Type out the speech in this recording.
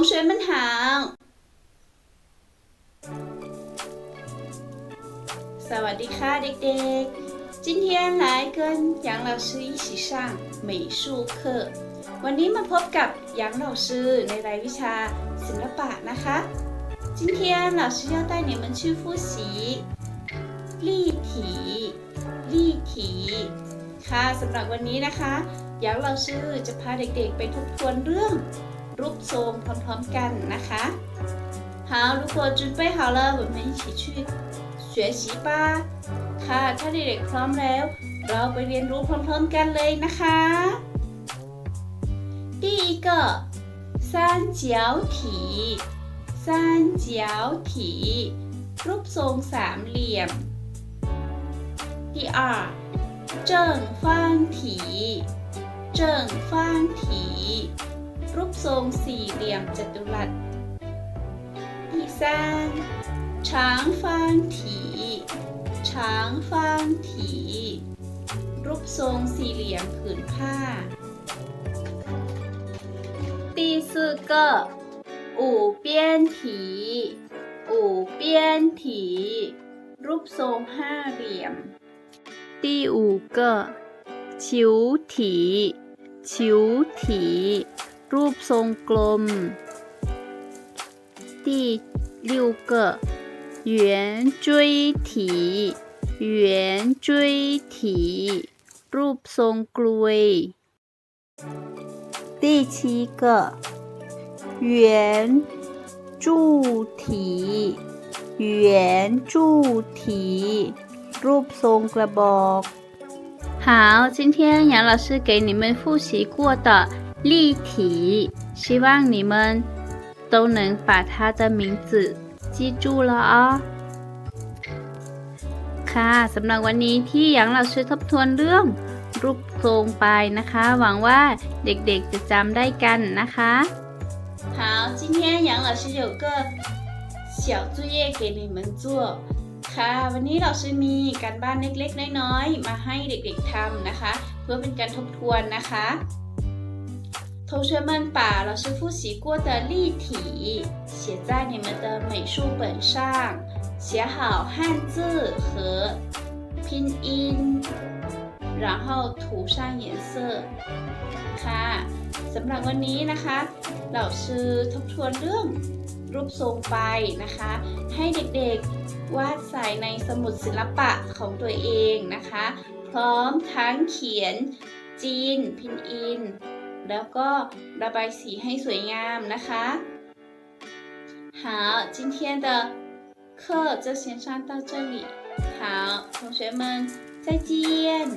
同学们好。สวัสดีค่ะเด็กๆ今天来跟杨老师一起上美术课วันนี้มาพบกับ杨老师ในรายวิชาศิลปะนะคะ今天老师要带你们去复习立体立体ค่ะสำหรับวันนี้นะคะ杨老师จะพาเด็กๆไปทบทวนเรื่อง รูปทรงพร้อมๆกันนะคะ好如果准备好了我们一起去学习吧ค่ะ ถ้าเด็กๆพร้อมแล้ว เราไปเรียนรู้พร้อมๆกันเลยนะคะ第一个三角体三角体รูปทรงสามเหลี่ยม第二正方体正方体 รูปทรงสี่เหลี่ยมจัตุรัส第三长方体长方体รูปทรงสี่เหลี่ยมผืนผ้า第四个五边体五边体รูปทรงห้าเหลี่ยม第五个球体球体 รูปทรงกลม第六个圆锥体圆锥体รูปทรงกลวย第七个圆柱体圆柱体รูปทรงกระบอก好，今天杨老师给你们复习过的 立体，希望你们都能把它的名字记住了哦。ค่ะสำหรับวันนี้ที่หยางเราช่วยทบทวนเรื่อง รูปทรงไปนะคะ หวังว่าเด็กๆจะจำได้กันนะคะ好今天杨老师有个小作业给你们做ค่ะ วันนี้เราซื้อมีการบ้านเล็กๆ น้อยๆ มาให้เด็กๆทำนะคะ เพื่อเป็นการทบทวนนะคะ 同学们把老师复习过的立体写在你们的美术本上，写好汉字和拼音，然后涂上颜色。ค่ะสำหรับวันนี้นะคะเราซื้อทบทวนเรื่องรูปทรงไปนะคะ ให้เด็กๆวาดใส่ในสมุดศิลปะของตัวเองนะคะ พร้อมทั้งเขียนจีน พินอิน แล้วก็ระบายสีให้สวยงามนะคะ好今天的课就先上到这里好同学们再见